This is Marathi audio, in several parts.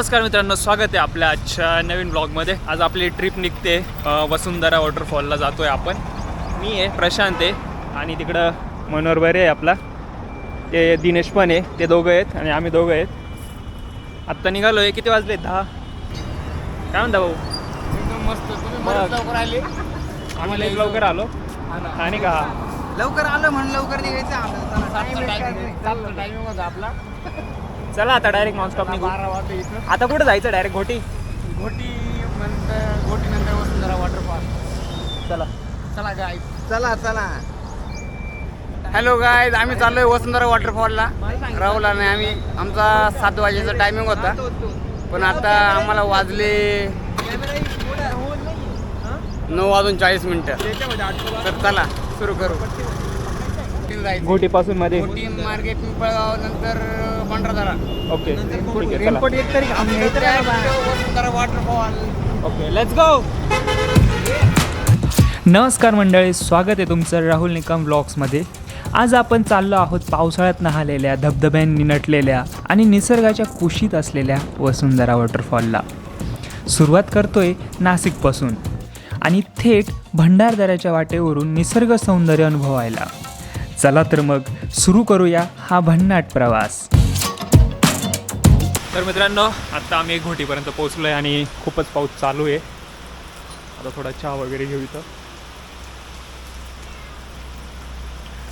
नमस्कार मित्रांनो स्वागत आहे आपल्या आजच्या नवीन ब्लॉगमध्ये आज आपली ट्रिप निघते वसुंधरा वॉटरफॉलला जातोय आपण. मी आहे प्रशांत आहे आणि तिकडं मनोहर बरे आहे आपला. ते दिनेश पण आहे ते दोघं आहेत आणि आम्ही दोघं आहेत. आत्ता निघालो आहे किती वाजले? दहा. काय म्हणता भाऊ? एकदम मस्त. लवकर आले? आम्ही लई लवकर आलो. आणि का? लवकर आलं म्हणून लवकर निघायचं. आपला. चला आता डायरेक्ट नॉनस्टॉप निघू. बारा वाजता इथं. आता कुठं जायचं डायरेक्ट घोटी? घोटी नंतर घोटी नंतर वसुंधरा वॉटरफॉल चला. चला गाय चला चला. हॅलो गाय आम्ही चाललोय वसुंधरा वॉटरफॉलला राहुला नाही आम्ही आमचा सात वाजेचा टायमिंग होता. पण आता आम्हाला वाजले नऊ वाजून चाळीस मिनिटं. तर चला सुरू करू. जायचं. घोटीपासून मध्ये? घोटी मार्केट पिंपळगाव नंतर पंढरदरा ओके. ठीक आहे चला. एक तरी वॉटरफॉल ओके लेट्स गो नमस्कार मंडळी स्वागत आहे तुमचं राहुल निकम व्लॉग्समध्ये आज आपण चाललो आहोत पावसाळ्यात नहालेल्या धबधब्यांनी नटलेल्या आणि निसर्गाच्या कुशीत असलेल्या वसुंधरा वॉटरफॉलला सुरुवात करतोय नाशिकपासून. आणि थेट भंडारदऱ्याच्या वाटेवरून निसर्ग सौंदर्य अनुभवायला. चला तर मग सुरू करूया हा भन्नाट प्रवास. तर मित्रांनो आत्ता आम्ही घोटीपर्यंत पोहोचलो आहे आणि खूपच पाऊस चालू आहे. आता थोडा चहा वगैरे घेऊ इथं.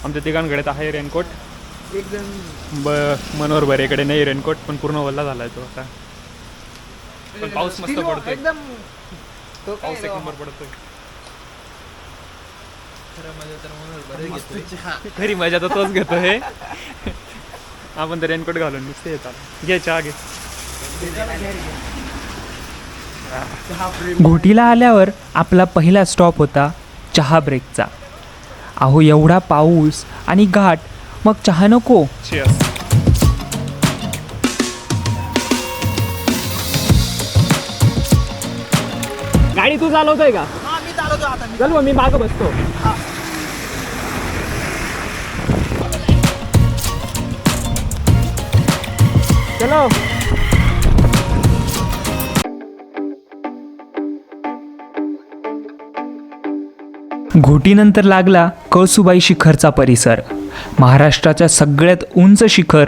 आमच्या तिघांकडे तर आहे रेनकोट. एकदम ब मनोहर बरेकडे नाही रेनकोट पण पूर्ण ओला झाला आहे तो आता. पण पाऊस मस्त स्टिलो, पडतोय. एकदम. तो काय पाऊस एक. नंबर पडतोय. खरी मजा तर तोच घेतो हे. आपण तर रेनकोट घालून नुसते येतात घे चहा घे. घोटीला आल्यावर आपला पहिला स्टॉप होता चहा ब्रेकचा अहो एवढा पाऊस आणि घाट मग चहा नको. गाडी तू चालवतोय का? हा, मी चालवतो आता मी. चल मग मी मागं बसतो. चलो। घोटीनंतर लागला कळसुबाई शिखरचा परिसर. महाराष्ट्राच्या सगळ्यात उंच शिखर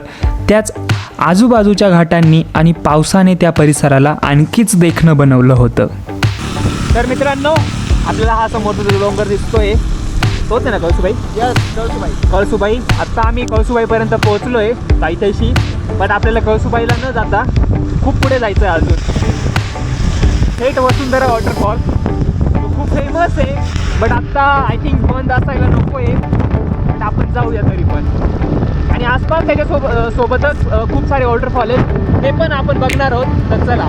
त्याच आजूबाजूच्या घाटांनी आणि पावसाने त्या परिसराला आणखीच देखणं बनवलं होतं. तर मित्रांनो आपल्याला हा समोरचा जो डोंगर दिसतोय. तोच आहे ना कळसुबाई? Yes, कळसूबाई. कळसुबाई आत्ता आम्ही कळसुबाईपर्यंत पोहोचलोय ताईथ्याशी बट आपल्याला कळसुबाईला न जाता खूप पुढे जायचं आहे अजून. थेट वसुंधरा वॉटरफॉल तो खूप फेमस आहे. बट आत्ता आय थिंक बंद असायला नको आहे बट आपण जाऊया तरी पण. आणि आसपास त्याच्यासोब सोबतच खूप सारे वॉटरफॉल आहेत. ते पण आपण बघणार आहोत. तर चला.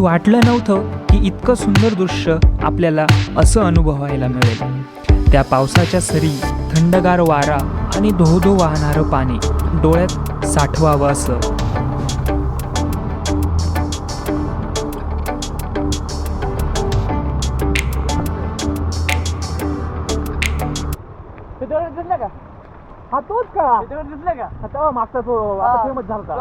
वाटलं नव्हतं की इतकं सुंदर दृश्य आपल्याला असं अनुभवायला मिळेल. त्या पावसाच्या सरी थंडगार वारा आणि धोधो वाहणारं पाणी डोळ्यात साठवावं असं. हा तोच का? मागचा तो फेमस झाला.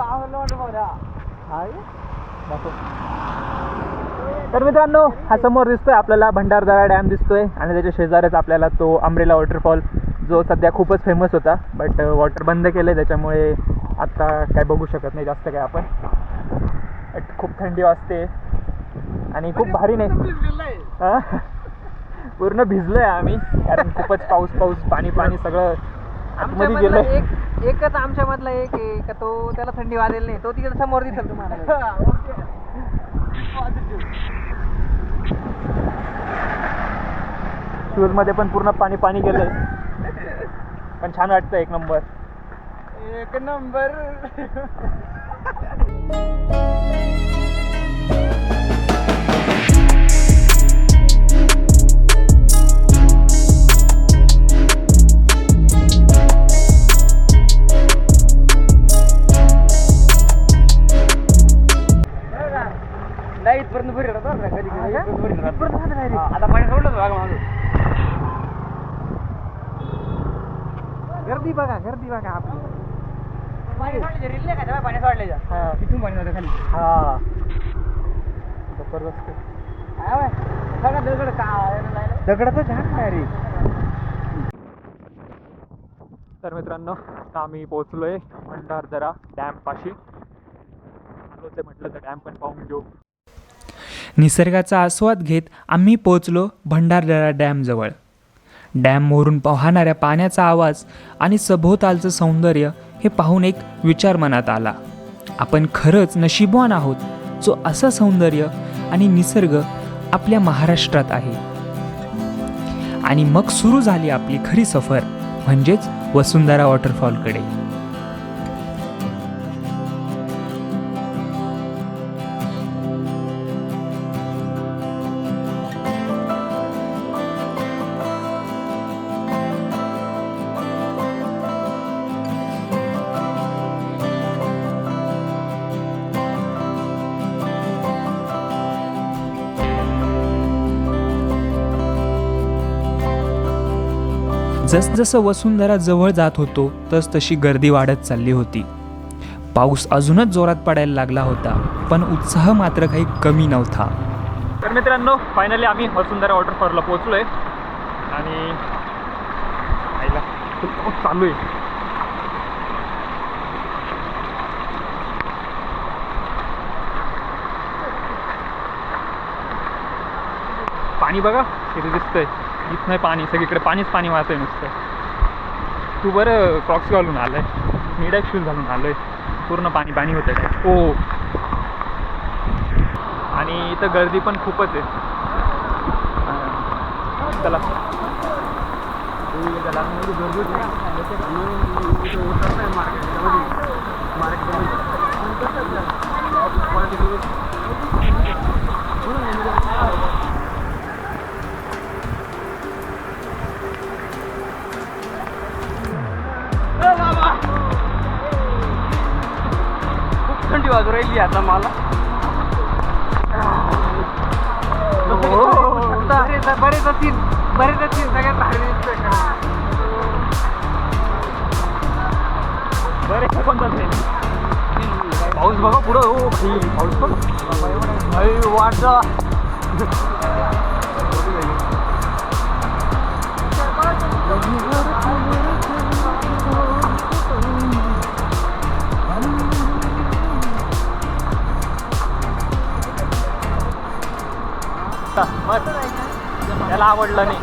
तर मित्रांनो हा समोर दिसतोय आपल्याला भंडारदरा डॅम दिसतोय आणि त्याच्या शेजारच आपल्याला तो अमरेला वॉटरफॉल जो सध्या खूपच फेमस होता बट वॉटर बंद केलं आहे त्याच्यामुळे आत्ता काय बघू शकत नाही जास्त काय आपण. But खूप थंडी वाजते आणि खूप भारी नाही. आहे. पूर्ण भिजलोय आम्ही कारण खूपच पाऊस पाऊस पाणी पाणी सगळं आतमध्ये एक एकच आमच्यामधला एक आहे का तो त्याला थंडी वाजेल नाही तो तिकडे समोर दिसेल तुम्हाला. शूजमध्ये पण पूर्ण पाणी पाणी गेलंय. पण छान वाटतं एक नंबर. एक नंबर. मित्रांनो आता आम्ही पोहोचलोय भंडारदरा डॅम पाशी. आलोच आहे म्हटलं तर डॅम पण पाहून घेऊ. निसर्गाचा आस्वाद घेत आम्ही पोचलो भंडारदरा डॅमजवळ डॅमवरून पाहणाऱ्या पाण्याचा आवाज आणि सभोवतालचं सौंदर्य हे पाहून एक विचार मनात आला. आपण खरंच नशीबवान आहोत जो असं सौंदर्य आणि निसर्ग आपल्या महाराष्ट्रात आहे. आणि मग सुरू झाली आपली खरी सफर म्हणजेच वसुंधरा वॉटरफॉलकडे. जसजसं वसुंधरा जवळ जात होतो तस तशी गर्दी वाढत चालली होती. पाऊस अजूनच जोरात पडायला लागला होता पण उत्साह मात्र काही कमी नव्हता. तर मित्रांनो फायनली आम्ही वसुंधरा वॉटरफॉलला पोहोचलोय. आणि खूप चालू आहे. पाणी बघा तिथे दिसतंय. इथं नाही पाणी सगळीकडे पाणीच पाणी वाहतंय नुसतं. तू बरं क्रॉक्स घालून आलाय. मी डायरेक्ट शूज घालून आलो आहे पूर्ण पाणी पाणी होतं काय? ओ आणि इथं गर्दी पण खूपच आहे. अं, चला. मार्केट थंडी वाजू राहिली आता मला. बरेच बरेच असतील बरेच असतील सगळ्यात भारी दिसतोय बरे पण जाते पाऊस बघा पुढं. हो भाई, पाऊस बघ. वाटतं मस्त. त्याला आवडलं नाही.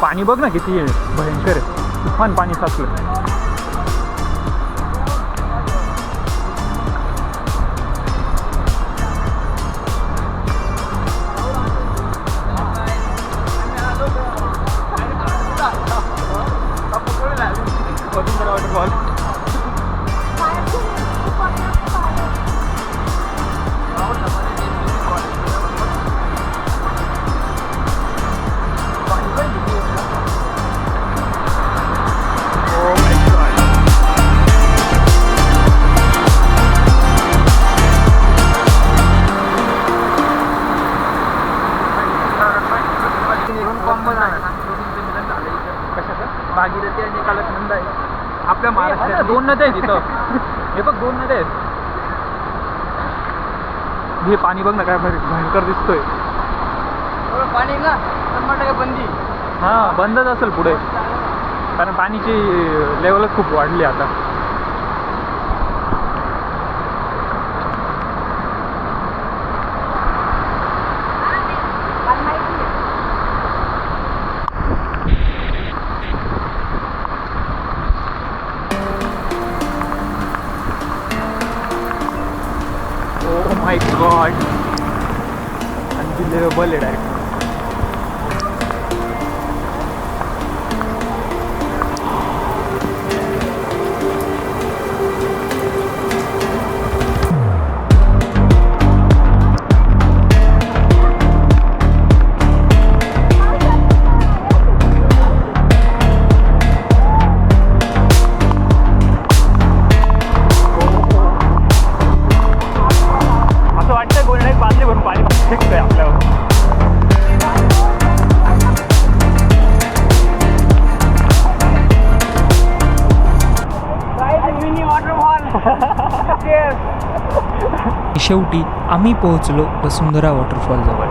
पाणी बघ ना किती भयंकर आहे. तुफान पाणी साचलं. दोन नद्या आहेत इथं. हे बघ दोन नद्या आहेत. हे पाणी बघ ना काय भारी भयंकर दिसतोय. पाणी ना शंभर टक्के बंदी. हा बंदच असेल पुढे. कारण पाणीची लेवलच खूप वाढली आता. शेवटी आम्ही पोहोचलो वसुंधरा वॉटरफॉल जवळ.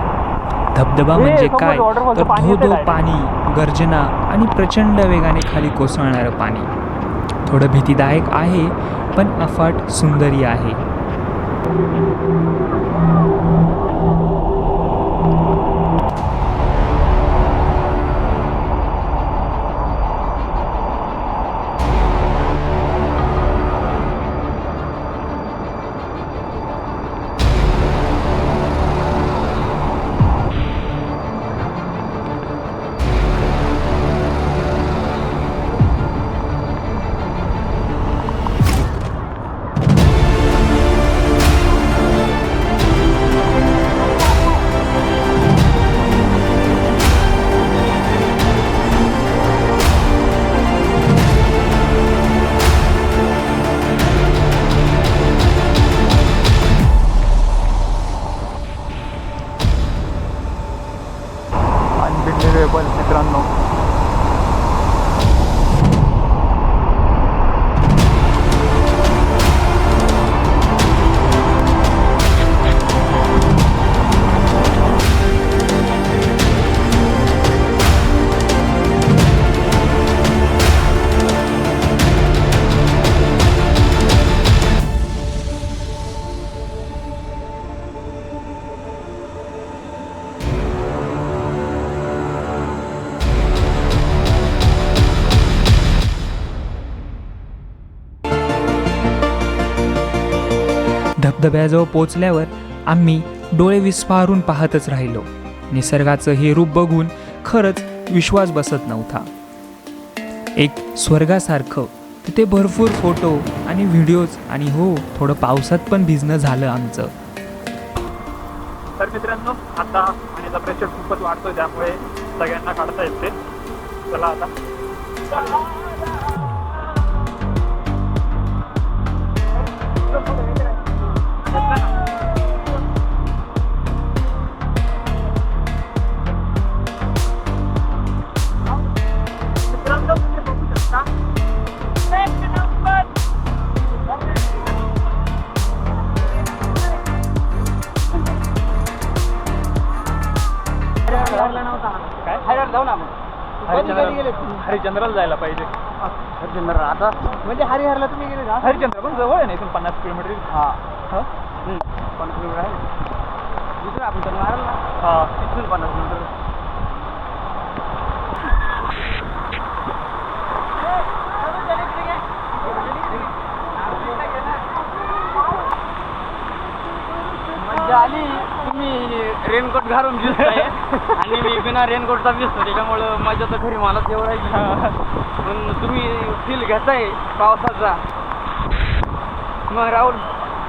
धबधबा म्हणजे काय? तर पाणी धो येतंय धो direct. पाणी गर्जना आणि प्रचंड वेगाने खाली कोसळणारं पाणी. थोडं भीतीदायक आहे पण अफाट सुंदरी आहे. धबधब्याजवळ पोचल्यावर आम्ही डोळे विस्फारून पाहतच राहिलो. निसर्गाचं हे रूप बघून खरंच विश्वास बसत नव्हता. एक स्वर्गासारखं तिथे भरपूर फोटो आणि व्हिडिओज आणि हो थोडं पावसात पण भिजणं झालं आमचं. तर मित्रांनो आता पाण्याचा प्रेशर खूपच वाढतोय त्यामुळे सगळ्यांना काढता येते चला आता. म्हणजे हरिहरला तुम्ही गेले का? हरिचंद्र पण जवळ आहे ना इथून पन्नास किलोमीटर हा हा? पन्नास किलोमीटर आहे दुसरं आपण तर मारायला ना हा इथून पन्नास किलोमीटर मजा आली तुम्ही रेनकोट घालून दिसताय. आणि मी बिना रेनकोटचा दिसतो त्याच्यामुळं मजा तर खरी मला तेवढं आहे. पण तुम्ही फील घेताय पावसाचा. मग राहुल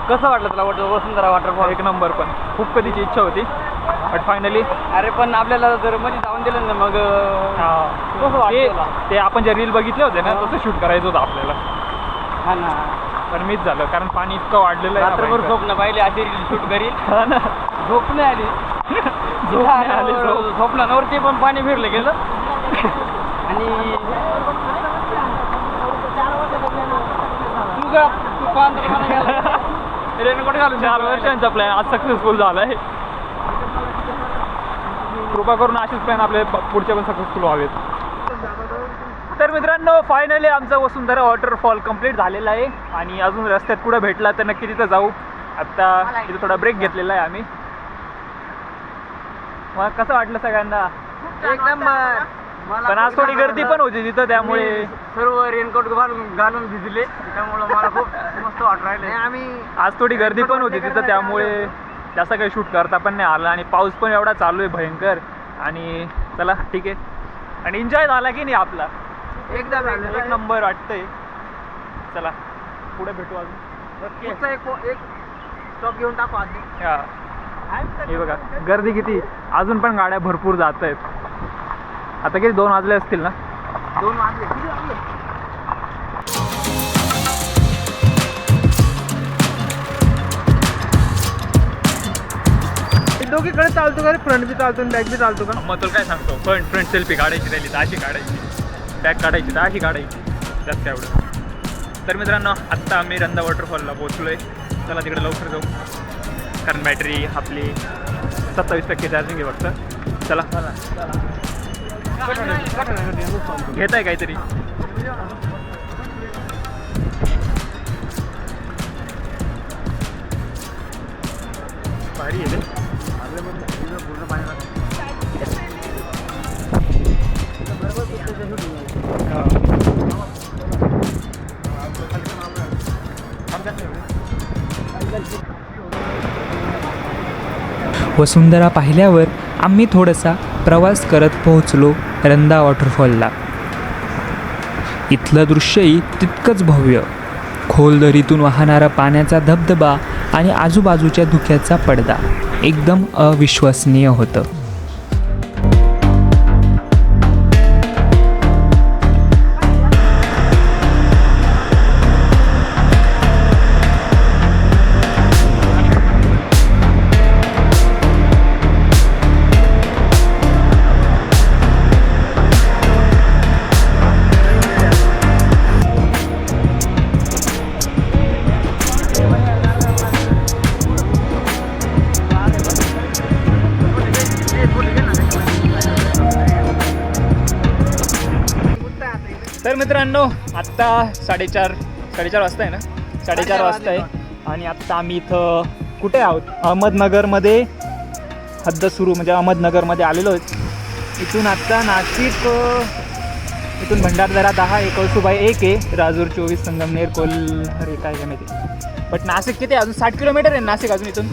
कसं वाटलं तुला वाटतं वसुंधरा वॉटरफॉल एक नंबर पण. खूप कधीची इच्छा होती बट फायनली अरे पण आपल्याला जर मध्ये जाऊन दिलं ना मग ते आपण जे रील बघितले होते ना. तसं शूट करायचं होतं आपल्याला. हा ना. पण मीच झालं कारण पाणी इतकं वाढलेलं आहे ना रात्रभर भयंकर. स्वप्न पाहिले अशी शूट करील. ना. झोप नाही आली. झोप नाही आली, झोप. झोपल्यावर ते पण पाणी फिरलं गेलं. आणि रेनकोट घालून चार वर्षांचा प्लॅन आज सक्सेसफुल झालाय. कृपा करून असेच प्लॅन आपले पुढचे पण सक्सेसफुल व्हावेत. तर मित्रांनो फायनली आमचा वसुंधरा वॉटरफॉल कंप्लीट झालेला आहे. आणि अजून रस्त्यात कुठं भेटला तर नक्की तिथं जाऊ. आता तिथं थोडा ब्रेक घेतलेला आहे आम्ही. मग कसं वाटलं सगळ्यांना? एक नंबर. मला पण आज थोडी गर्दी पण होती तिथं त्यामुळे. सर्व रेनकोट घालून घालून भिजले. त्यामुळे मला खूप मस्त वाटत राहिले आम्ही आज थोडी गर्दी पण होती तिथं त्यामुळे जास्त काही शूट करता पण नाही आलं. आणि पाऊस पण एवढा चालू आहे भयंकर. आणि चला ठीक आहे. आणि एन्जॉय झाला की नाही आपला? एकदा झालं एक नंबर वाटतंय. चला पुढे भेटू अजून. एक स्टॉप घेऊन टाकू आधी. हे बघा गर्दी किती? अजून पण गाड्या भरपूर जात आहेत. आता किती? दोन वाजले असतील ना? दोन वाजले. दोघीकडे चालतो का फ्रंट बी चालतो बॅक बी चालतो का? मग तुला काय सांगतो? फ्रंट फ्रंट सेल्फी काढायची राहिली तर अशी काढायची. बॅक काढायची तर अशी काढायची. काय एवढं? तर मित्रांनो आत्ता आम्ही रंदा वॉटरफॉलला पोहोचलो आहे चला तिकडे लवकर जाऊ. कारण बॅटरी आपली सत्तावीस टक्के चार्जिंग आहे फक्त चला। घेत आहे काहीतरी। भारी आहे रे. वसुंधरा पाहिल्यावर आम्ही थोडासा प्रवास करत पोहोचलो रंदा वॉटरफॉलला. इथलं दृश्यही तितकंच भव्य. खोल दरीतून वाहणारा पाण्याचा धबधबा आणि आजूबाजूच्या धुक्याचा पडदा एकदम अविश्वसनीय होतं. मित्रांनो आत्ता साडेचार साडेचार वाजता आहे ना? साडेचार वाजता आहे आणि आत्ता आम्ही इथं कुठे आहोत? अहमदनगरमध्ये हद्द सुरू म्हणजे अहमदनगरमध्ये आलेलो आहेत. इथून आत्ता नाशिक इथून भंडारदरा दहा एक कळसुबाई एक आहे. राजूर चोवीस संगमनेर कोल अरे काय काय माहिती. बट नाशिक किती आहे? अजून साठ किलोमीटर आहे नाशिक अजून इथून.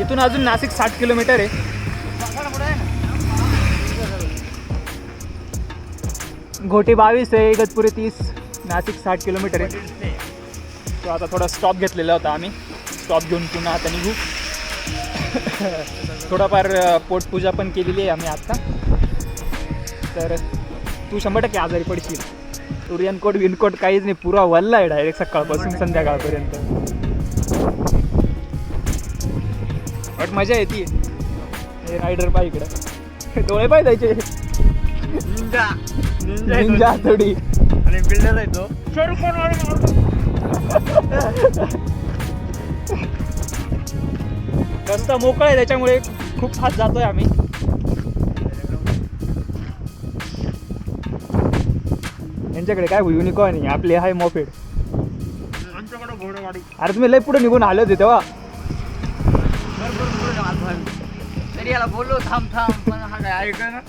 इथून अजून नाशिक साठ किलोमीटर आहे. घोटी बावीस आहे इगतपुरी तीस नाशिक साठ किलोमीटर आहे. तो आता थोडा स्टॉप घेतलेला होता आम्ही. स्टॉप घेऊन पुन्हा आता निघू. थोडाफार पोटपूजा पण केलेली आहे आम्ही आत्ता तर तू शंभर टक्के आजारी पडशील. तू रेनकोट विनकोट काहीच नाही. पुरा वल्ला आहे डायरेक्ट सकाळपासून संध्याकाळपर्यंत. बट मजा येते. हे रायडर पाय इकडं. डोळे पाय जायचे निंजा थोडी. आणि बिल्डर आहे तो. रस्ता मोकळा आहे त्याच्यामुळे खूप फास्ट जातोय आम्ही. यांच्याकडे काय युनिकॉर्न आहे? आपले आहे मोफेड अरे तुम्ही लय पुढे निघून आले होते तेव्हा. तरी याला बोललो थांब थांब पण हा काय ऐक ना?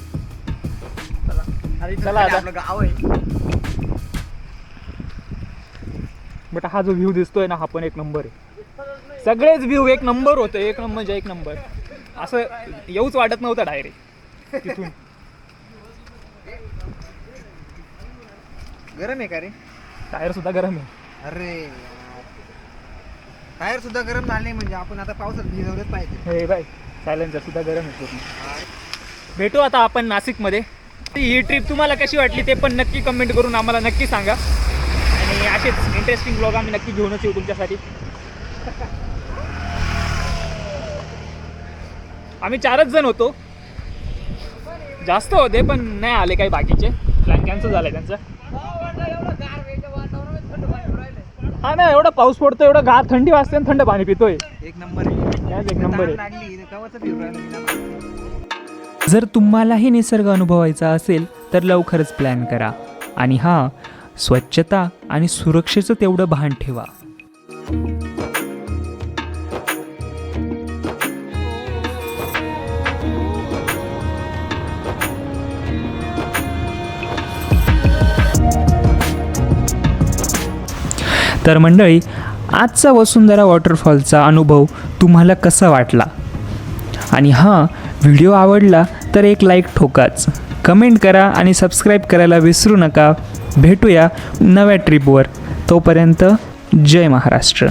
चला आता. आपलं गाव आहे. बट हा जो व्ह्यू दिसतोय ना हा पण एक नंबर आहे. सगळेच व्ह्यू एक नंबर होतं एक नंबर म्हणजे एक नंबर असं येऊच वाटत नव्हतं डायरेक्ट तिथून. गरम आहे का रे? टायर सुद्धा गरम आहे. अरे टायर सुद्धा गरम झाले म्हणजे आपण आता पावसात भिजवलंच पाहिजे. हे बाय सायलेन्सर सुद्धा गरम आहे भेटू आता आपण नाशिकमध्ये. ही ट्रिप तुम्हाला कशी वाटली ते पण नक्की कमेंट करून आम्हाला नक्की सांगा. आणि असेच इंटरेस्टिंग ब्लॉग आम्ही नक्की घेऊनच येऊ तुमच्यासाठी. आम्ही चारच जण होतो. जास्त होते पण नाही आले काही बाकीचे. प्लॅन कॅन्सल झालाय त्यांचा. हा ना एवढा पाऊस पडतो एवढं गार थंडी वाजते आणि थंड पाणी पितोय. एक नंबर एक नंबर आहे. जर तुम्हालाही निसर्ग अनुभवायचा असेल तर लवकरच प्लॅन करा. आणि हां स्वच्छता आणि सुरक्षेचं तेवढं भान ठेवा. तर मंडळी आजचा वसुंधरा वॉटरफॉलचा अनुभव तुम्हाला कसा वाटला? आणि हां व्हिडिओ आवडला तर एक लाईक ठोकाच. कमेंट करा आणि सबस्क्राईब करायला विसरू नका. भेटूया नव्या ट्रिपवर तोपर्यंत जय महाराष्ट्र.